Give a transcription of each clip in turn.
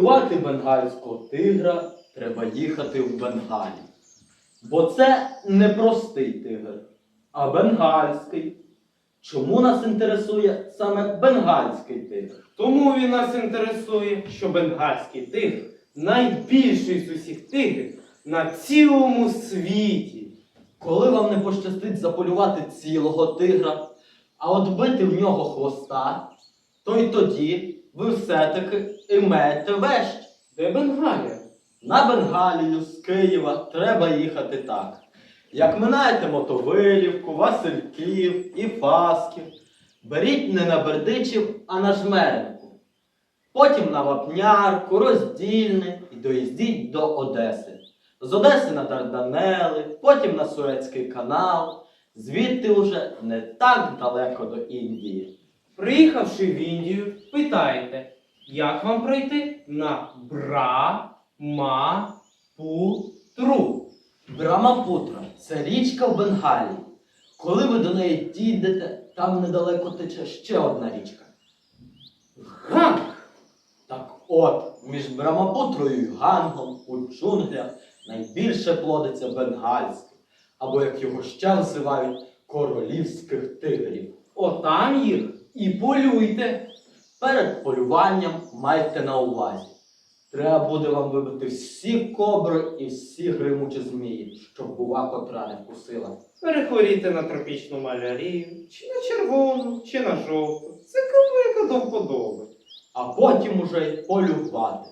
Полювати бенгальського тигра треба їхати в Бенгалі. Бо це не простий тигр, а бенгальський. Чому нас інтересує саме бенгальський тигр? Тому він нас інтересує, що бенгальський тигр найбільший з усіх тигрів на цілому світі. Коли вам не пощастить заполювати цілого тигра, а от бити в нього хвоста, то й тоді ви все-таки імеєте вещь. Де Бенгалія? На Бенгалію з Києва треба їхати так. Як минаєте Мотовилівку, Васильків і Фасків, беріть не на Бердичів, а на Жмеринку. Потім на Вапнярку, Роздільне і доїздіть до Одеси. З Одеси на Дарданели, потім на Суецький канал, звідти уже не так далеко до Індії. Приїхавши в Індію, питаєте, як вам пройти на Бра-ма-пу-тру? Брамапутра це річка в Бенгалії. Коли ви до неї дійдете, там недалеко тече ще одна річка. Ганг! Так от, між Брамапутрою і Гангом у джунглях найбільше плодиться бенгальський, або як його ще називають, королівських тигрів. Отам їх і полюйте. Перед полюванням майте на увазі. Треба буде вам вибити всі кобри і всі гримучі змії, щоб бува котра не вкусила. Перехворіти на тропічну малярію, чи на червону, чи на жовту. Це кому яка до вподоби. А потім уже й полювати.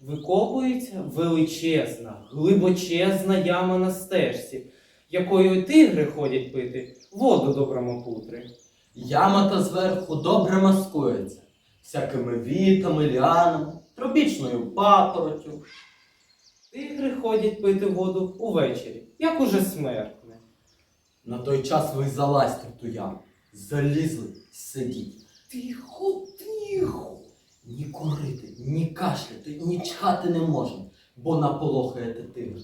Викопується величезна, глибочезна яма на стежці, якою тигри ходять пити воду до Брамапутри. Яма та зверху добре маскується всякими вітами, ліанами, тропічною папоротю. Тигри ходять пити воду увечері, як уже смертне. На той час ви залазьте в ту яму. Залізли, сидіть. Тихо, тихо. Ні курити, ні кашляти, ні чхати не можна, бо наполохаєте тигр.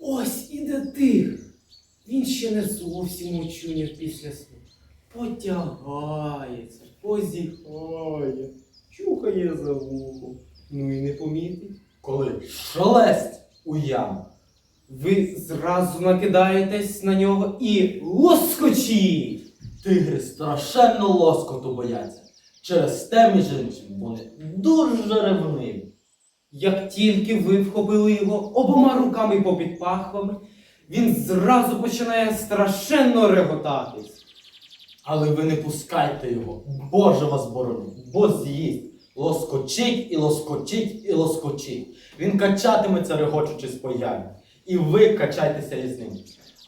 Ось іде тигр. Він ще не зовсім очуняв після сну. Потягається, позіхає, чухає за вухом. Ну і не помітить. Коли шелесть у яму. Ви зразу накидаєтесь на нього і лоскочіть. Тигри страшенно лоскоту бояться. Через те, між іншим, вони дуже ревниві. Як тільки ви вхопили його обома руками попід пахвами, він зразу починає страшенно реготатись. Але ви не пускайте його, Боже вас борони, бо з'їсть. Лоскочить і лоскочить і лоскочить. Він качатиметься, регочучись по ямі. І ви качайтеся із ним.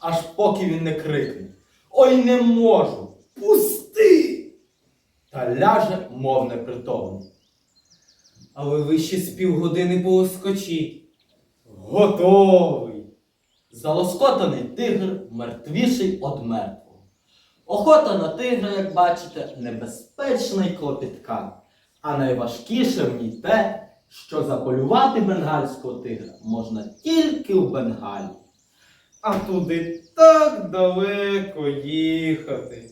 Аж поки він не крикне. Ой, не можу! Пусти! Та ляже, мов непритомний. Але ви ще з півгодини полоскочіть. Готовий. Залоскотаний тигр мертвіший од мертвого. Охота на тигра, як бачите, небезпечна й клопітка. А найважкіше в ній те, що заполювати бенгальського тигра можна тільки в Бенгалі. А туди так далеко їхати.